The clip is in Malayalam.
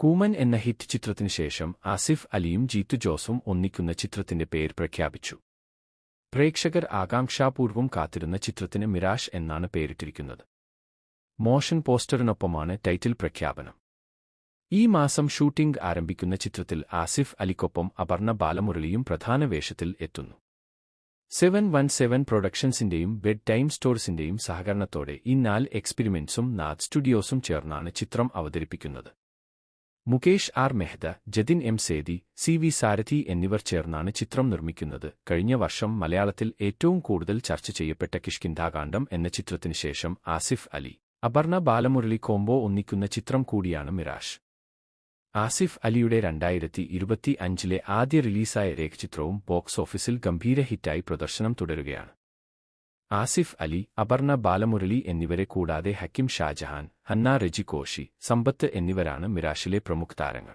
കൂമൻ എന്ന ഹിറ്റ് ചിത്രത്തിനു ശേഷം ആസിഫ് അലിയും ജീത്തു ജോസും ഒന്നിക്കുന്ന ചിത്രത്തിന്റെ പേര് പ്രഖ്യാപിച്ചു. പ്രേക്ഷകർ ആകാംക്ഷാപൂർവം കാത്തിരുന്ന ചിത്രത്തിന് മിരാഷ് എന്നാണ് പേരിട്ടിരിക്കുന്നത്. മോഷൻ പോസ്റ്ററിനൊപ്പമാണ് ടൈറ്റിൽ പ്രഖ്യാപനം. ഈ മാസം ഷൂട്ടിംഗ് ആരംഭിക്കുന്ന ചിത്രത്തിൽ ആസിഫ് അലിക്കൊപ്പം അപർണ ബാലമുരളിയും പ്രധാന വേഷത്തിൽ എത്തുന്നു. സെവൻ വൺ സെവൻ പ്രൊഡക്ഷൻസിന്റെയും ബെഡ് ടൈം സ്റ്റോർസിന്റെയും സഹകരണത്തോടെ ഈ നാല് എക്സ്പെരിമെന്റ്സും നാദ് സ്റ്റുഡിയോസും ചേർന്നാണ് ചിത്രം അവതരിപ്പിക്കുന്നത്. Mukesh R Mehta Jatin M Sethi C V Sarathi എന്നിവർ ചേർന്നാണ് ചിത്രം നിർമ്മിക്കുന്നത്. കഴിഞ്ഞ വർഷം മലയാളത്തിൽ ഏറ്റവും കൂടുതൽ ചർച്ച ചെയ്യപ്പെട്ട കിഷ്കിന്ധാകാന്ഡം എന്ന ചിത്രത്തിനു ശേഷം ആസിഫ് അലി അപർണ ബാലമുരളി കോംബോ ഒന്നിക്കുന്ന ചിത്രം കൂടിയാണ് മിറാഷ് ആസിഫ് അലിയുടെ രണ്ടായിരത്തി ഇരുപത്തി അഞ്ചിലെ ആദ്യ റിലീസായ രേഖചിത്രവും ബോക്സ് ഓഫീസിൽ ഗംഭീര ഹിറ്റായി പ്രദർശനം തുടരുകയാണ്. ആസിഫ് അലി അപർണ ബാലമുരളി എന്നിവരെ കൂടാതെ ഹക്കിം ഷാജഹാൻ ഹന്ന റെജി കോഷി സമ്പത്ത് എന്നിവരാണ് മിറാഷിലെ പ്രമുഖ താരങ്ങൾ.